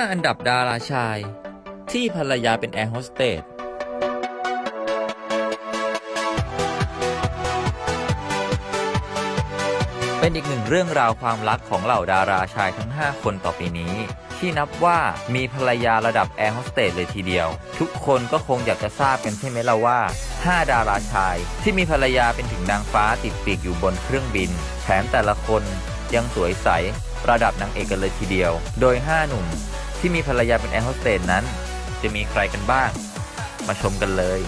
5 อันดับดาราชาย ที่ภรรยาเป็นแอร์โฮสเตสเป็นอีกหนึ่งเรื่องราวความรักของเหล่าดาราชายทั้ง 5 คนต่อไปนี้ ที่นับว่ามีภรรยาระดับแอร์โฮสเตสเลยทีเดียว ทุกคนก็คงอยากจะทราบกันใช่ไหมล่ะว่า 5 ดาราชาย ที่มีภรรยาเป็นถึงนางฟ้าติดปีกอยู่บนเครื่องบิน แถมแต่ละคนยังสวยใสระดับนางเอกกันเลยทีเดียว โดย 5 หนุ่ม ที่มีภรรยาเป็นแอร์โฮสเตสนั้น จะมีใครกันบ้าง มาชมกันเลย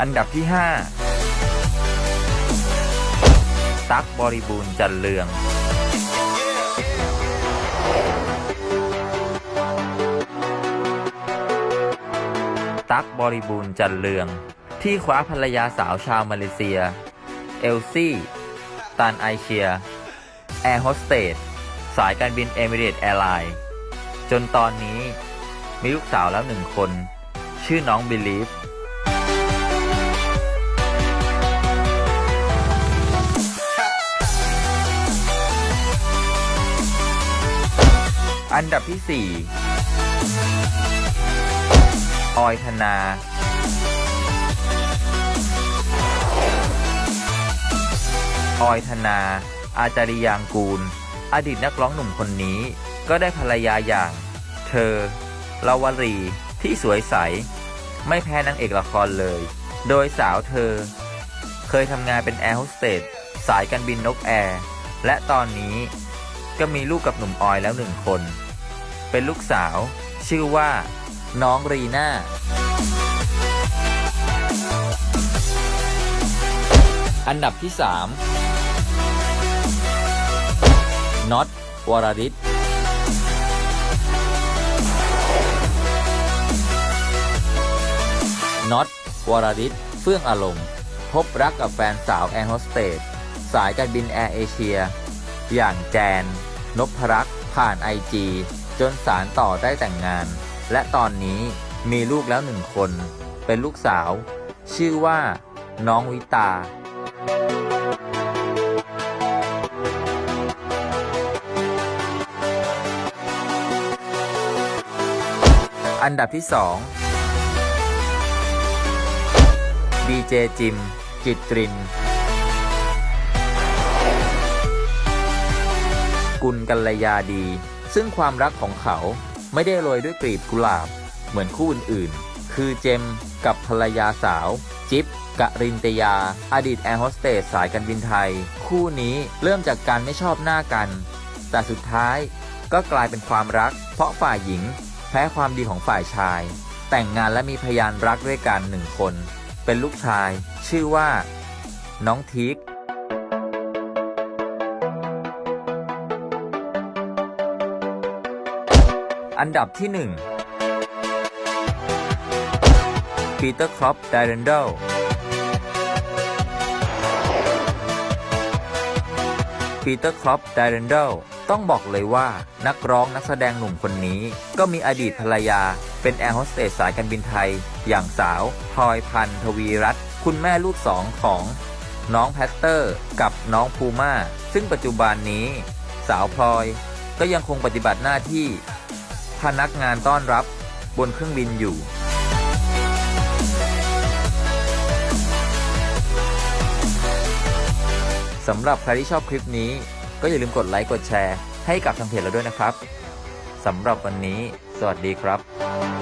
อันดับที่ 5 ตั๊กบริบูรณ์จันเลืองตั๊กบริบูรณ์จันเลือง ที่คว้าภรรยาสาวชาวมาเลเซีย เอลซี่ ตันไอเชียแอร์โฮสเตสสายการบินเอมิเรตแอร์ไลน์จนตอนนี้มีลูกสาวแล้วหนึ่งคน ชื่อน้องบิลีฟอันดับที่ 4 ออยธนา ออยธนา อาจาริยางกูล อดีตนักร้องหนุ่มคนนี้ ก็ได้ภรรยาอย่าง เธอลาวรีที่สวยใส ไม่แพ้นางเอกละครเลย โดยสาวเธอ เคยทำงานเป็นแอร์โฮสเตสสายการบินนกแอร์ และตอนนี้ก็มีลูกกับหนุ่มออยแล้วหนึ่งคน เป็นลูกสาว ชื่อว่า น้องรีน่าอันดับที่ 3 น็อตวรริศน็อตวรริศเฟื่องอารมณ์ พบรักกับแฟนสาวแอร์โฮสเตสสายการบินแอร์เอเชีย อย่างแจน นพรักผ่านไอจีจนสารต่อได้แต่งงาน และตอนนี้มีลูกแล้วหนึ่งคน เป็นลูกสาว ชื่อว่า น้องวิตา อันดับที่ 2 ดีเจจิม จิตริน กุลกัลยาดี ซึ่งความรักของเขาไม่ได้โรยด้วยกลีบกุหลาบ เหมือนคู่อื่นๆ คือเจมกับภรรยาสาว จิ๊บกะรินตยา อดีตแอร์โฮสเตสสายการบินไทย คู่นี้เริ่มจากการไม่ชอบหน้ากัน แต่สุดท้ายก็กลายเป็นความรัก เพราะฝ่ายหญิง พ้ความดีของฝ่ายชาย แต่งงานและมีพยานรักด้วยกันหนึ่งคน เป็นลูกชาย ชื่อว่า น้องทีกอันดับที่ 1 ปีเตอร์ครอปไดเรนเดลปีเตอร์ครอปไดเรนเดล ต้องบอกเลยว่านักร้องนักแสดงหนุ่มคนนี้ ก็มีอดีตภรรยา เป็นแอร์โฮสเตสสายการบินไทย อย่างสาวพลอยพันธ์ทวีรัตน์คุณแม่ลูกสองของน้องแพตเตอร์ กับน้องภูมาซึ่งปัจจุบันนี้ สาวพลอยก็ยังคงปฏิบัติหน้าที่ พนักงานต้อนรับบนเครื่องบินอยู่สำหรับใครที่ชอบคลิปนี้ ก็อย่าลืมกดไลค์กดแชร์ให้กับทางเพจเราด้วยนะครับสำหรับวันนี้ สวัสดีครับ